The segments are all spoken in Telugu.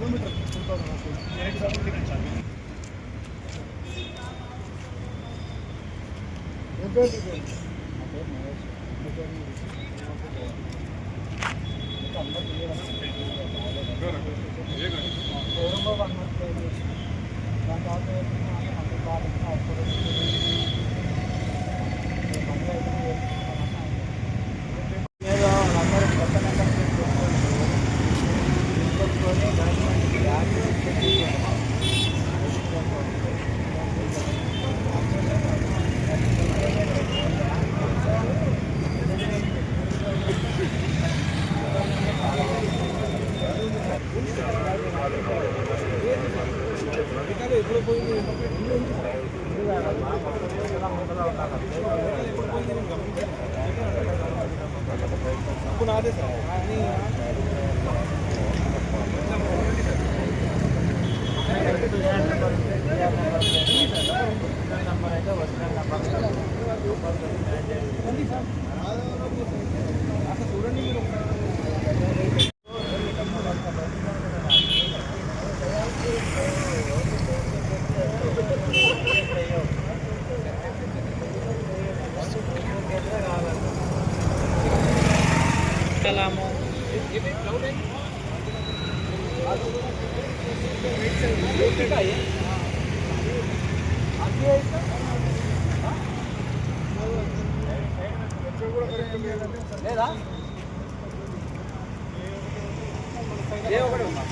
కిలోమీటర్ సార్ అలాము లేదా? ఏ ఒకటి ఉందా?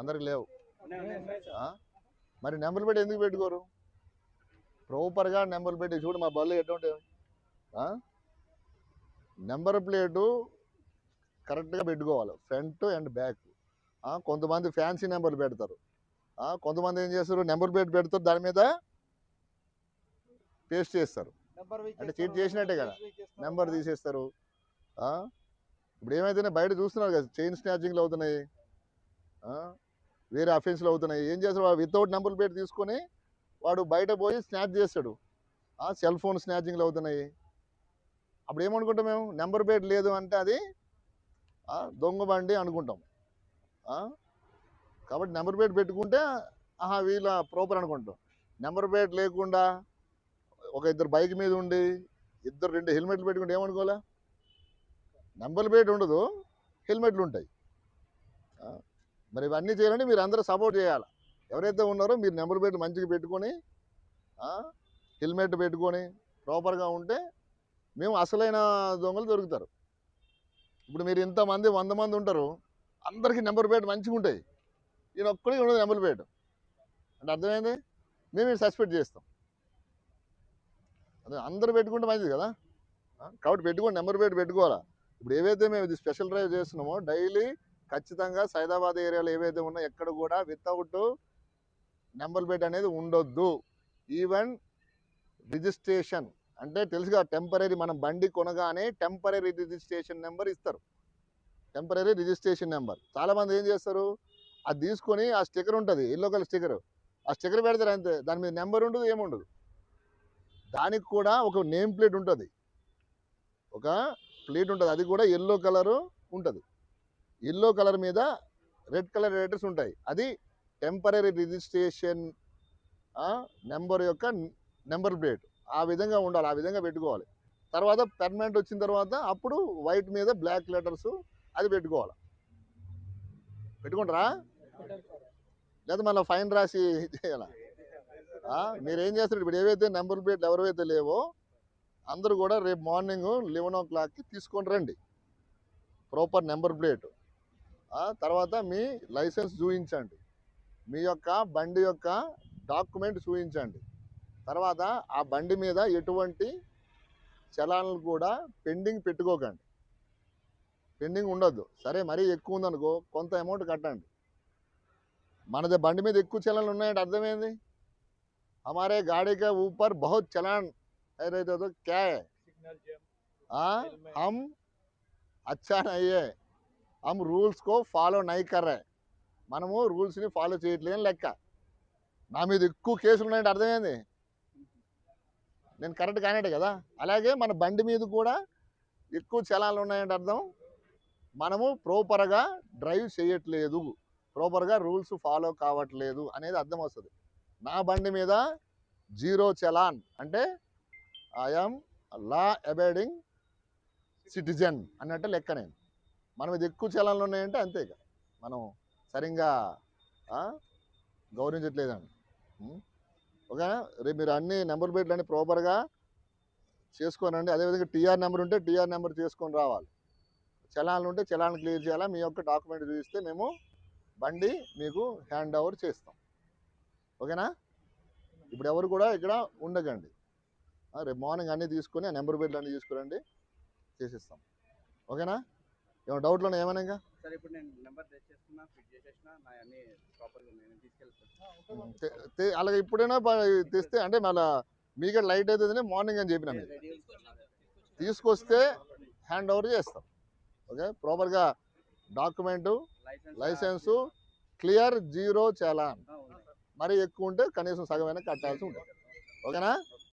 అందరికి లేవు. మరి నెంబర్ పెట్టి ఎందుకు పెట్టుకోరు? ప్రాపర్గా నెంబర్ పెట్టి చూడు మా బళ్ళు ఎటువంటి నెంబర్ ప్లేటు కరెక్ట్గా పెట్టుకోవాలి ఫ్రంట్ అండ్ బ్యాక్. కొంతమంది ఫ్యాన్సీ నెంబర్ పెడతారు. కొంతమంది ఏం చేస్తారు? నెంబర్ ప్లేట్ పెడతారు దాని మీద పేస్ట్ చేస్తారు. అంటే చీట్ చేసినట్టే కదా. నెంబర్ తీసేస్తారు? ఇప్పుడు ఏమైతేనే బయట చూస్తున్నారు కదా చైన్ స్నాచింగ్లు అవుతున్నాయి? వేరే అఫెన్స్లు అవుతున్నాయి. ఏం చేస్తాడు వాడు వితౌట్ నెంబర్ ప్లేట్ తీసుకొని వాడు బయట పోయి స్నాచ్ చేస్తాడు. సెల్ ఫోన్ స్నాచింగ్లు అవుతున్నాయి. అప్పుడు ఏమనుకుంటాం మేము? నెంబర్ ప్లేట్ లేదు అంటే అది దొంగ బండి అనుకుంటాం? కాబట్టి నెంబర్ ప్లేట్ పెట్టుకుంటే ఆహా వీళ్ళ ప్రాపర్ అనుకుంటాం. నెంబర్ ప్లేట్ లేకుండా ఒక ఇద్దరు బైక్ మీద ఉండి ఇద్దరు రెండు హెల్మెట్లు పెట్టుకుంటే ఏమనుకోలే నెంబర్ ప్లేట్ ఉండదు హెల్మెట్లు ఉంటాయి. మరి ఇవన్నీ చేయాలంటే మీరు అందరూ సపోర్ట్ చేయాలి. ఎవరైతే ఉన్నారో మీరు నెంబర్ ప్లేట్ మంచిగా పెట్టుకొని హెల్మెట్ పెట్టుకొని ప్రాపర్గా ఉంటే మేము అసలైన దొంగలు దొరుకుతారు. ఇప్పుడు మీరు ఇంతమంది వంద మంది ఉంటారు అందరికీ నెంబర్ ప్లేట్ మంచిగా ఉంటాయి. ఈయన ఒక్కడికి ఉండదు నెంబర్ ప్లేట్. అంటే అర్థమైంది? మేము సస్పెక్ట్ చేస్తాం. అదే అందరూ పెట్టుకుంటే మంచిది కదా? కాబట్టి పెట్టుకోండి నెంబర్ ప్లేట్ పెట్టుకోవాలా? ఇప్పుడు ఏవైతే మేము ఇది స్పెషల్ డ్రైవ్ చేస్తున్నామో డైలీ ఖచ్చితంగా సైదాబాద్ ఏరియాలో ఏవైతే ఉన్నాయో ఎక్కడ కూడా వితౌట్ నెంబర్ ప్లేట్ అనేది ఉండొద్దు. ఈవెన్ రిజిస్ట్రేషన్ అంటే తెలుసుగా టెంపరీ మనం బండి కొనగానే టెంపరీ రిజిస్ట్రేషన్ నెంబర్ ఇస్తారు. Temporary registration number. చాలామంది ఏం చేస్తారు? అది తీసుకొని ఆ స్టిక్కర్ ఉంటుంది ఎల్లో కలర్ స్టిక్కర్. ఆ స్టిక్కర్ పెడతారు అంతే దాని మీద నెంబర్ ఉండదు ఏముండదు దానికి కూడా ఒక నేమ్ ప్లేట్ ఉంటుంది. ఒక ప్లేట్ ఉంటుంది అది కూడా ఎల్లో కలరు ఉంటుంది. ఎల్లో కలర్ మీద రెడ్ కలర్ లెటర్స్ ఉంటాయి. అది టెంపరీ రిజిస్ట్రేషన్ నెంబర్ యొక్క నెంబర్ ప్లేట్. ఆ విధంగా ఉండాలి ఆ విధంగా పెట్టుకోవాలి. తర్వాత పెర్మనెంట్ వచ్చిన తర్వాత అప్పుడు వైట్ మీద బ్లాక్ లెటర్స్ అది పెట్టుకోవాలి. పెట్టుకుంటారా? లేదా మళ్ళీ ఫైన్ రాసి చేయాలా మీరేం మీరు ఏం చేస్తారు? ఇప్పుడు ఏవైతే నెంబర్ ప్లేట్లు ఎవరైతే లేవో అందరూ కూడా రేపు మార్నింగ్ లెవెన్ ఓ క్లాక్కి తీసుకొని రండి. ప్రాపర్ నెంబర్ ప్లేట్ తర్వాత మీ లైసెన్స్ చూపించండి మీ యొక్క బండి యొక్క డాక్యుమెంట్ చూపించండి తర్వాత ఆ బండి మీద ఎటువంటి చలాన్లు కూడా పెండింగ్ పెట్టుకోకండి. పెండింగ్ ఉండొద్దు. సరే మరీ ఎక్కువ ఉందనుకో కొంత అమౌంట్ కట్టండి. మనది బండి మీద ఎక్కువ చలనాలు ఉన్నాయంటే అర్థమైంది? అమారే गाड़ी ఊపర్ బహుత్ बहुत ఏదైతే క్యా హమ్? तो అయ్యే హమ్ రూల్స్కో రూల్స్ కో ఫాలో నై కర్రే మనము రూల్స్ని ఫాలో చేయట్లేని లెక్క. నా మీద ఎక్కువ కేసులు ఉన్నాయంటే అర్థమైంది? నేను కరెక్ట్ కానేటే కదా? అలాగే మన బండి మీద కూడా ఎక్కువ చలాలు ఉన్నాయంటే అర్థం? మనము ప్రోపర్గా డ్రైవ్ చేయట్లేదు. ప్రాపర్గా రూల్స్ ఫాలో కావట్లేదు అనేది అర్థం వస్తుంది. నా బండి మీద జీరో చలాన్ అంటే ఐఎమ్ లా అబైడింగ్ సిటిజన్ అన్నట్టు లెక్క నేను. మనం ఇది ఎక్కువ చలాన్లు ఉన్నాయంటే అంతే మనం సరిగ్గా గౌరవించట్లేదండి. ఓకేనా? రేపు మీరు అన్ని నెంబర్ ప్లేట్లు అన్ని ప్రాపర్గా చేసుకోనండి. అదేవిధంగా టీఆర్ నెంబర్ ఉంటే టీఆర్ నెంబర్ చేసుకొని రావాలి. చలాన్లు ఉంటే చలాన్ క్లియర్ చేయాలా? మీ యొక్క డాక్యుమెంట్ చూపిస్తే మేము బండి మీకు హ్యాండ్ ఓవర్ చేస్తాం. ఓకేనా? ఇప్పుడు ఎవరు కూడా ఇక్కడ ఉండకండి. రేపు మార్నింగ్ అన్నీ తీసుకొని ఆ నెంబర్ ప్లేట్లు అన్నీ తీసుకురండి చేసిస్తాం. ఓకేనా? ఏమైనా డౌట్లు ఉన్నాయి ఏమైనా ఇంకా? సరే ఇప్పుడు నేను నెంబర్ తెచ్చేస్తున్నా ఫిట్ చేసేసిన నా అన్ని ప్రాపర్గా ఉన్నాయి. నేను తీసుకెళ్తాను. తె- తె- అలాగే ఇప్పుడైనా తెస్తే అంటే మళ్ళీ మీకే లైట్ అవుతుందని మార్నింగ్ అని చెప్పిన తీసుకొస్తే హ్యాండ్ ఓవర్ చేస్తాం. ఓకే? ప్రాపర్గా document licence clear zero challan. మరి ఎక్కువ ఉంటే కనీసం సగమైనా కట్టాల్సి ఉంటుంది. ఓకేనా?